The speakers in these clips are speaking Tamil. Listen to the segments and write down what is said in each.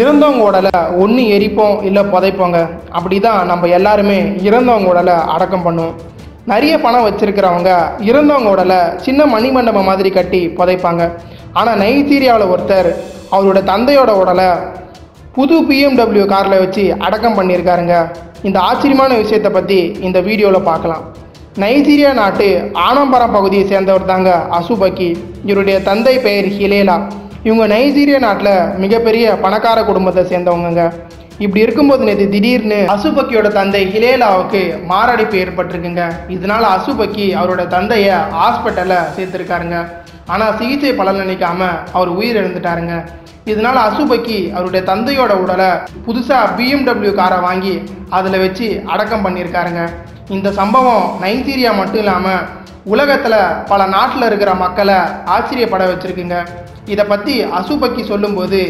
இறந்தவங்க உடலை ஒன்று எரிப்போம் இல்லை புதைப்போங்க. அப்படி தான் நம்ம எல்லாருமே இறந்தவங்க உடலை அடக்கம் பண்ணுவோம். நிறைய பணம் வச்சிருக்கிறவங்க இறந்தவங்க உடலை சின்ன மணிமண்டபம் மாதிரி கட்டி புதைப்பாங்க. ஆனால் நைஜீரியாவில் ஒருத்தர் அவரோட தந்தையோட உடலை புது பிஎம்டபிள்யூ காரில் வச்சு அடக்கம் பண்ணியிருக்காருங்க. இந்த ஆச்சரியமான விஷயத்தை பற்றி இந்த வீடியோவில் பார்க்கலாம். நைஜீரியா நாட்டு ஆனம்பரம் பகுதியை சேர்ந்தவர் தாங்க அசுபக்கி. இவருடைய தந்தை பெயர் ஹிலேலா. இவங்க நைஜீரியா நாட்டில் மிகப்பெரிய பணக்கார குடும்பத்தை சேர்ந்தவங்கங்க. இப்படி இருக்கும்போது நேற்று திடீர்னு அசுபக்கியோட தந்தை ஹிலேலாவுக்கு மாரடைப்பு ஏற்பட்டிருக்குங்க. இதனால அசுபக்கி அவரோட தந்தையை ஹாஸ்பிட்டலில் சேர்த்துருக்காருங்க. ஆனால் சிகிச்சை பலன் நினைக்காம அவர் உயிர் எழுந்துட்டாருங்க இதனால் அசுபக்கி அவருடைய தந்தையோட உடலை புதுசாக பிஎம்டபிள்யூ காரை வாங்கி அதில் வச்சு அடக்கம் பண்ணியிருக்காருங்க. இந்த சம்பவம் நைஜீரியா மட்டும் இல்லாமல் உலகத்தில் பல நாட்டில் இருக்கிற மக்களை ஆச்சரியப்பட வச்சுருக்குங்க. இதை பற்றி அசுபக்கி சொல்லும்போது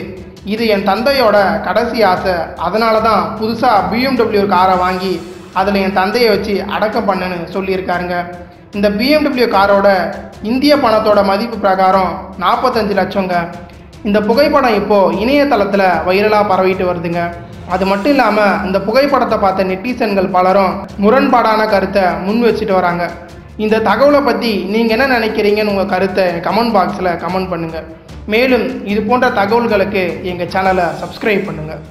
இது என் தந்தையோட கடைசி ஆசை. அதனால தான் புதுசாக பிஎம்டபிள்யூ காரை வாங்கி அதில் என் தந்தையை வச்சு அடக்கம் பண்ணுன்னு சொல்லியிருக்காருங்க. இந்த பிஎம்டபிள்யூ காரோட இந்திய பணத்தோட மதிப்பு பிரகாரம் நாற்பத்தஞ்சு லட்சங்க. இந்த புகைப்படம் இப்போது இணையதளத்தில் வைரலாக பரவிட்டு வருதுங்க. அது மட்டும் இல்லாமல் இந்த புகைப்படத்தை பார்த்த நெட்டிசன்கள் பலரும் முரண்பாடான கருத்தை முன் வச்சுட்டு வராங்க. இந்த தகவலை பற்றி நீங்கள் என்ன நினைக்கிறீங்கன்னு உங்கள் கருத்தை கமெண்ட் பாக்ஸில் கமெண்ட் பண்ணுங்கள் மேலும் இது போன்ற தகவல்களுக்கு எங்கள் சேனலை சப்ஸ்கிரைப் பண்ணுங்கள்